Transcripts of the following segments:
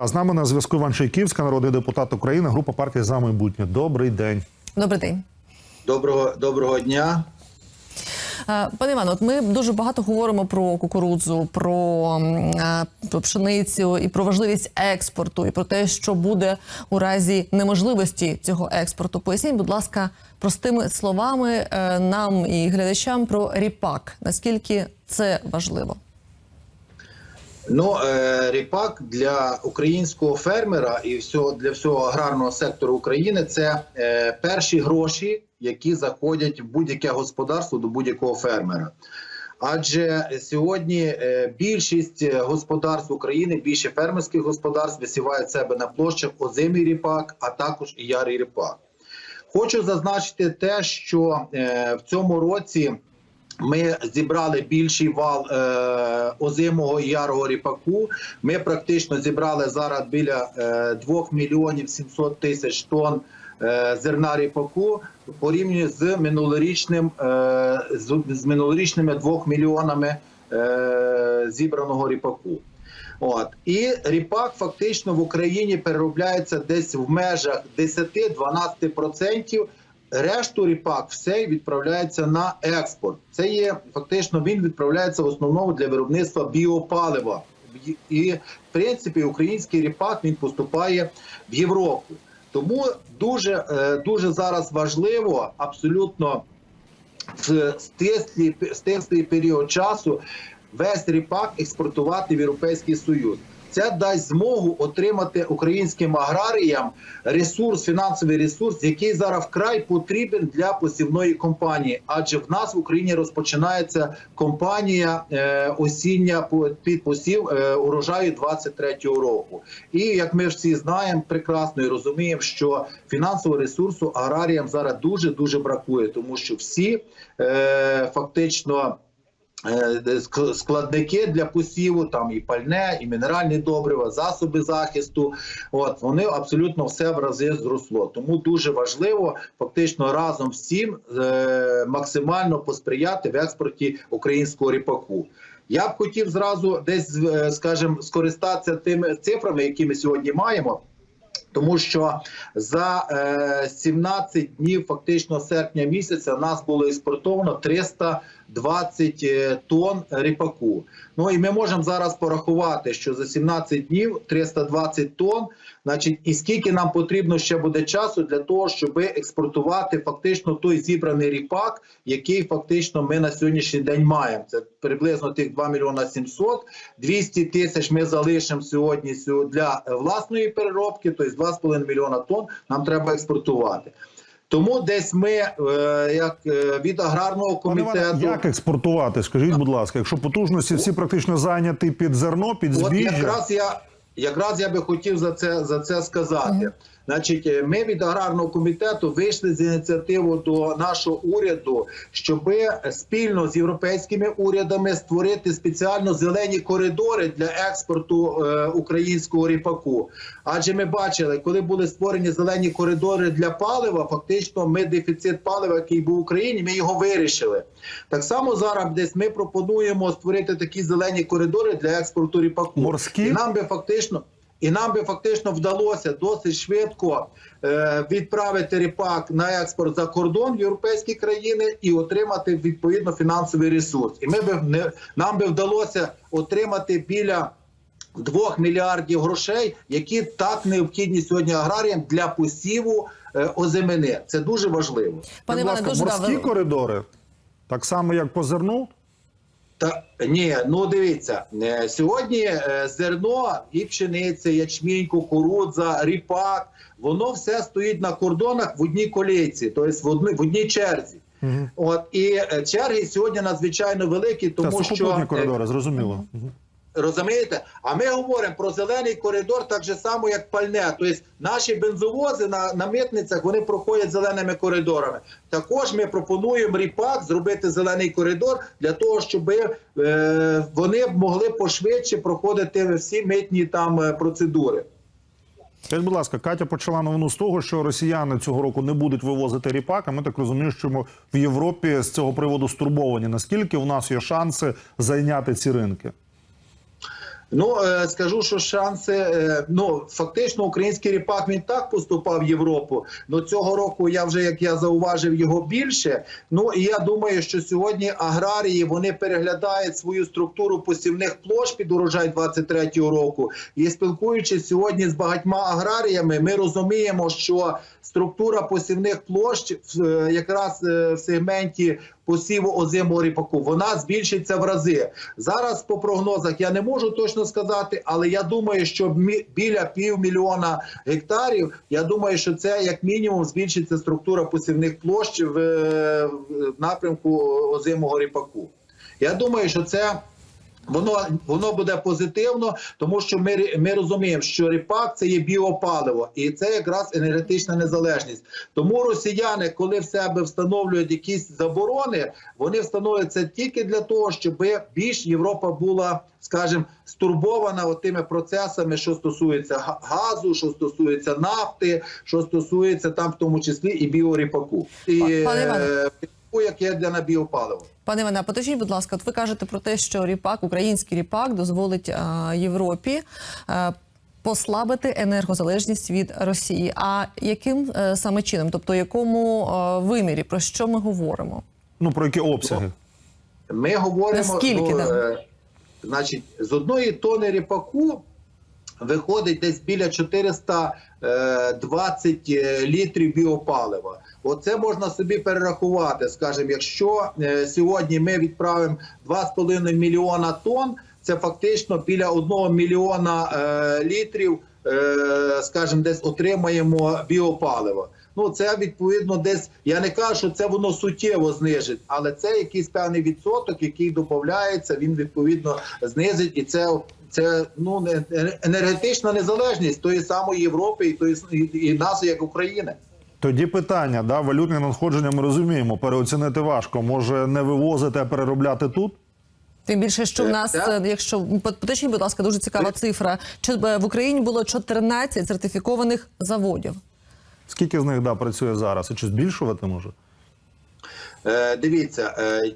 А з нами на зв'язку Іван Шайківська, народний депутат України, група партії за майбутнє. Добрий день. Добрий день. Доброго доброго дня. Пане Івано, от ми дуже багато говоримо про кукурудзу, про про пшеницю і про важливість експорту, і про те, що буде у разі неможливості цього експорту. Поясніть, будь ласка, простими словами е, нам і глядачам про ріпак. Наскільки це важливо? Ну, е, ріпак для українського фермера і всього для всього аграрного сектору України це е, перші гроші, які заходять в будь-яке господарство до будь-якого фермера. Адже сьогодні е, більшість господарств України, більше фермерських господарств висівають себе на площах озимий ріпак, а також і ярий ріпак. Хочу зазначити те, що в цьому році ми зібрали більший вал е, озимого і ярого ріпаку. Ми практично зібрали зараз біля е, 2 мільйонів 700 тисяч тонн е, зерна ріпаку порівняно з минулорічним е, з, з минулорічними 2 мільйонами е, зібраного ріпаку. От і ріпак фактично в Україні переробляється десь в межах 10-12%. Решту ріпак все відправляється на експорт. Це є фактично він відправляється в основному для виробництва біопалива. І в принципі український ріпак він поступає в Європу. Тому дуже е, дуже зараз важливо абсолютно в стислий, стислий період часу весь ріпак експортувати в Європейський Союз. Це дасть змогу отримати українським аграріям ресурс, фінансовий ресурс, який зараз вкрай потрібен для посівної компанії. Адже в нас в Україні розпочинається компанія е, осіння під посів е, урожаю 23-го року. І як ми всі знаємо прекрасно і розуміємо, що фінансового ресурсу аграріям зараз дуже дуже бракує, тому що всі е, фактично. Е, складники для посіву, там і пальне, і мінеральні добрива, засоби захисту. От вони абсолютно все в рази зросло. Тому дуже важливо фактично разом всім е, максимально посприяти в експорті українського ріпаку. Я б хотів зразу десь е, скажімо, скористатися тими цифрами, які ми сьогодні маємо. Тому що за 17 днів, фактично серпня місяця, у нас було експортовано 300 20 е, тонн ріпаку. Ну і ми можемо зараз порахувати, що за 17 днів 320 тонн, значить, і скільки нам потрібно ще буде часу для того, щоб експортувати фактично той зібраний ріпак, який фактично ми на сьогоднішній день маємо. Це приблизно тих 2 мільйона 700, 200 тисяч. Ми залишимо сьогодні для е, власної переробки, тобто 2,5 мільйона тонн нам треба експортувати. Тому десь ми, е, як е, від аграрного комітету, як експортувати? Скажіть, будь ласка, якщо потужності всі практично зайняті під зерно, під От якраз я якраз я би хотів за це за це сказати. Значить, е, ми від аграрного комітету вийшли з ініціативою до нашого уряду, щоб спільно з європейськими урядами створити спеціально зелені коридори для експорту е, українського ріпаку. Адже ми бачили, коли були створені зелені коридори для палива, фактично ми дефіцит палива, який був в Україні, ми його вирішили. Так само зараз десь ми пропонуємо створити такі зелені коридори для експорту ріпаку. Морські? І нам би фактично. І нам би фактично вдалося досить швидко е, відправити ріпак на експорт за кордон в європейські країни і отримати відповідно фінансовий ресурс. І ми би не нам би вдалося отримати біля 2 мільярдів грошей, які так необхідні сьогодні аграріям для посіву е, озимини. Це дуже важливо. Пане будь Іване, дуже морські да, ви- коридори, так само як по зерну. Та ні, ну дивіться е, сьогодні е, зерно і пшениця, ячмінь, кукурудза, ріпак, воно все стоїть на кордонах в одній колійці, тобто в одній в одній черзі. Угу. От і е, черги сьогодні надзвичайно великі, Та тому що сухопутні е, коридори, зрозуміло. Мгм. Розумієте? А ми говоримо про зелений коридор так же само, як пальне. Тобто наші бензовози на, на митницях вони проходять зеленими коридорами. Також ми пропонуємо ріпак зробити зелений коридор для того, щоб е, вони могли пошвидше проходити всі митні там е, процедури. Скажіть, будь ласка, Катя почала новину з того, що росіяни цього року не будуть вивозити ріпак. А ми так розуміємо, що ми в Європі з цього приводу стурбовані. Наскільки у нас є шанси зайняти ці ринки? Ну е, скажу, що шанси. е, Ну фактично, український ріпак він так поступав в Європу. Ну цього року я вже як я зауважив його більше. Ну і я думаю, що сьогодні аграрії вони переглядають свою структуру посівних площ під урожай 23-го року. І спілкуючись сьогодні з багатьма аграріями, ми розуміємо, що структура посівних площ е, якраз в сегменті посіву озимого ріпаку вона збільшиться в рази. Зараз по прогнозах я не можу точно сказати, але я думаю, що біля півмільйона гектарів. Я думаю, що це як мінімум збільшиться структура посівних площ в напрямку озимого ріпаку. Я думаю, що це. Воно воно буде позитивно, тому що ми, ми розуміємо, що ріпак це є біопаливо, і це якраз енергетична незалежність. Тому росіяни, коли в себе встановлюють якісь заборони, вони встановлюють це тільки для того, щоб більш Європа була, скажімо, стурбована тими процесами, що стосується га- газу, що стосується нафти, що стосується там, в тому числі і біоріпаку, і Пане Іване. е, як є для на біопаливо. Пане Іване, а будь ласка, от ви кажете про те, що ріпак, український ріпак, дозволить а, Європі. а, Послабити енергозалежність від Росії. А яким е, саме чином, тобто якому е, вимірі, про що ми говоримо? Ну про які обсяги? Ми говоримо, Наскільки, ну, да? е, значить, з одної тони ріпаку виходить десь біля 420 е, літрів біопалива. Оце можна собі перерахувати. Скажімо, якщо е, сьогодні ми відправимо 2,5 мільйона тонн, це фактично біля 1 мільйона е, літрів, е, скажімо, десь отримаємо біопаливо. Ну, це відповідно десь. Я не кажу, що це воно суттєво знижить, але це якийсь певний відсоток, який додається, він відповідно знизить, і це. Це ну не- енергетична незалежність тої самої Європи і тої і, нас, як України. Тоді питання, да, валютне надходження ми розуміємо, переоцінити важко. Може не вивозити, а переробляти тут? Тим більше, що в нас, е, якщо поточніть, будь ласка, дуже цікава цифра. Чи е, в Україні було 14 сертифікованих заводів? Скільки з них да, працює зараз? І чи збільшувати може? Е, дивіться, е, е,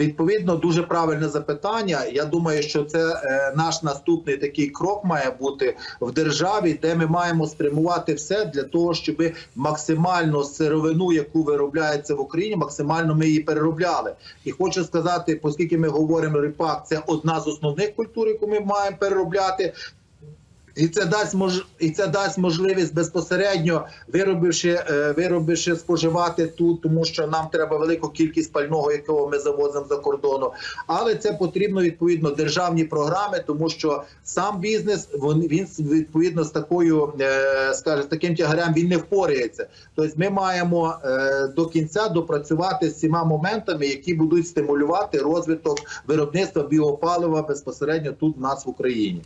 відповідно, дуже правильне запитання. Я думаю, що це наш наступний такий крок має бути в державі, де ми маємо спрямувати все для того, щоб максимально сировину, яку виробляється в Україні, максимально ми її переробляли. І хочу сказати, оскільки ми говоримо ріпак, це одна з основних культур, яку ми маємо переробляти. І це дасть мож... і це дасть можливість безпосередньо виробивши, е, виробивши споживати тут, тому що нам треба велику кількість пального, якого ми завозимо за кордону. Але це потрібно відповідно державні програми, тому що сам бізнес він, він відповідно з такою, е, скажімо, з таким тягарем він не впорається. Тобто ми маємо е, до кінця допрацювати з всіма моментами, які будуть стимулювати розвиток виробництва біопалива безпосередньо тут в нас в Україні.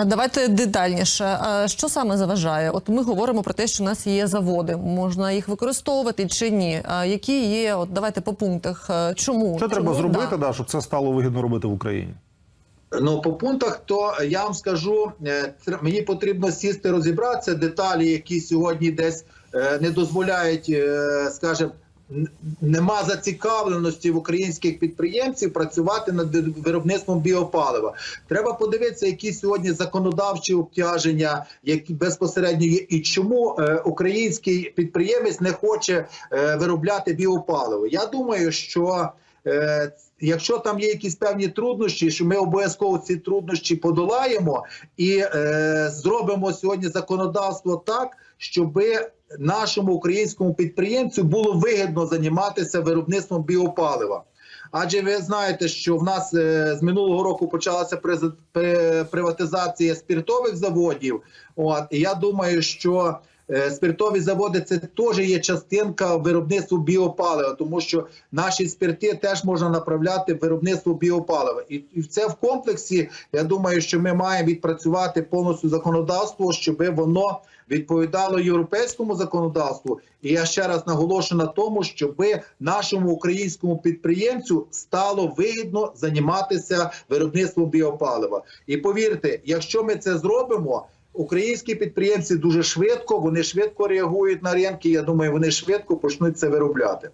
Е, Давайте детальніше. Е, Що саме заважає? От ми говоримо про те, що у нас є заводи. Можна їх використовувати чи ні? Е, Які є? От давайте по пунктах. Чому Що треба Чому? зробити, Да. да, щоб це стало вигідно робити в Україні? Ну, по пунктах, то я вам скажу, мені потрібно сісти, розібратися деталі, які сьогодні десь не дозволяють, скажімо, нема зацікавленості в українських підприємців працювати над виробництвом біопалива. Треба подивитися, які сьогодні законодавчі обтяження, які безпосередньо є, і чому е, український підприємець не хоче е, виробляти біопаливо. Я думаю, що е, якщо там є якісь певні труднощі, що ми обов'язково ці труднощі подолаємо і е, зробимо сьогодні законодавство так, щоб нашому українському підприємцю було вигідно займатися виробництвом біопалива. Адже ви знаєте, що в нас е, з минулого року почалася приватизація спиртових заводів. От і я думаю, що спиртові заводи це теж є частинка виробництва біопалива, тому що наші спирти теж можна направляти в виробництво біопалива. І, і це в комплексі. Я думаю, що ми маємо відпрацювати повністю законодавство, щоб воно відповідало європейському законодавству. І я ще раз наголошую на тому, щоб нашому українському підприємцю стало вигідно займатися виробництвом біопалива. І повірте, якщо ми це зробимо. Українські підприємці дуже швидко, вони швидко реагують на ринки. Я думаю, вони швидко почнуть це виробляти.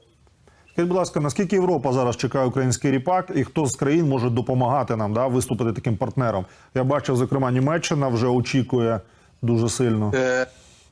Скажіть, будь ласка, наскільки Європа зараз чекає український ріпак, і хто з країн може допомагати нам да, виступити таким партнером? Я бачив, зокрема, Німеччина вже очікує дуже сильно. Е,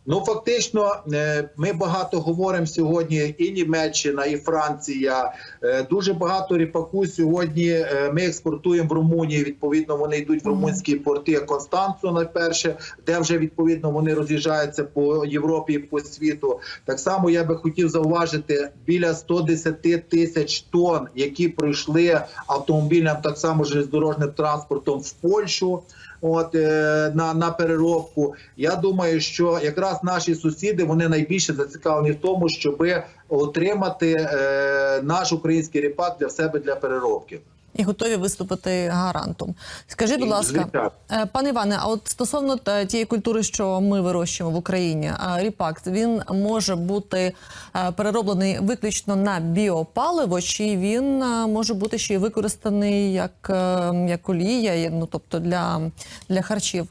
Ну, фактично, е, ми багато говоримо сьогодні. І Німеччина, і Франція. Е, Дуже багато ріпаку сьогодні. е, Ми експортуємо в Румунію. Відповідно, вони йдуть в румунські порти Констанцу найперше, де вже відповідно вони роз'їжджаються по Європі і по світу. Так само я би хотів зауважити біля 110 тисяч тонн, які пройшли автомобільним, так само железнодорожним транспортом в Польщу. От е, на, на переробку. Я думаю, що якраз наші сусіди вони найбільше зацікавлені в тому, щоб отримати е, наш український ріпак для себе для переробки. І готові виступити гарантом. Скажіть, будь ласка, е, пане Іване, а от стосовно е, тієї культури, що ми вирощуємо в Україні, е, ріпак він може бути перероблений виключно на біопаливо, чи він може бути ще й використаний як, як олія, ну тобто для, для харчів?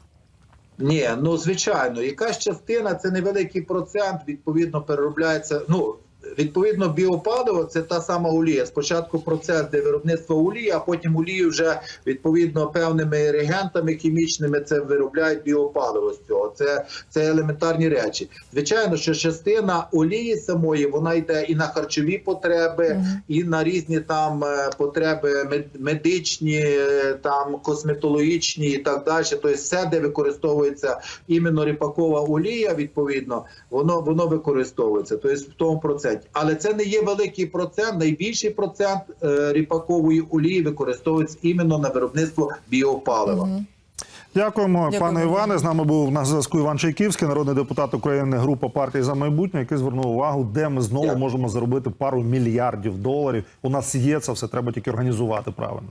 Ні, ну звичайно, якась частина це невеликий процент. Відповідно, переробляється. Ну відповідно, біопаливо це та сама олія. Спочатку процес де виробництво олії, а потім олію вже відповідно певними реагентами хімічними це виробляють біопаливо з цього. Це, це елементарні речі. Звичайно, що частина олії самої вона йде і на харчові потреби, і на різні там е, потреби медичні, е, там косметологічні і так далі. Тобто все, де використовується іменно ріпакова олія, відповідно, воно воно використовується. Тобто в тому проценті. Але це не є великий процент. Найбільший процент е, ріпакової олії використовується іменно на виробництво біопалива. Дякуємо, Дякую. пане Іване. З нами був на зв'язку Іван Чайківський, народний депутат України, група партії за майбутнє, який звернув увагу, де ми знову Дякую. можемо заробити пару мільярдів доларів. У нас є це все, треба тільки організувати правильно.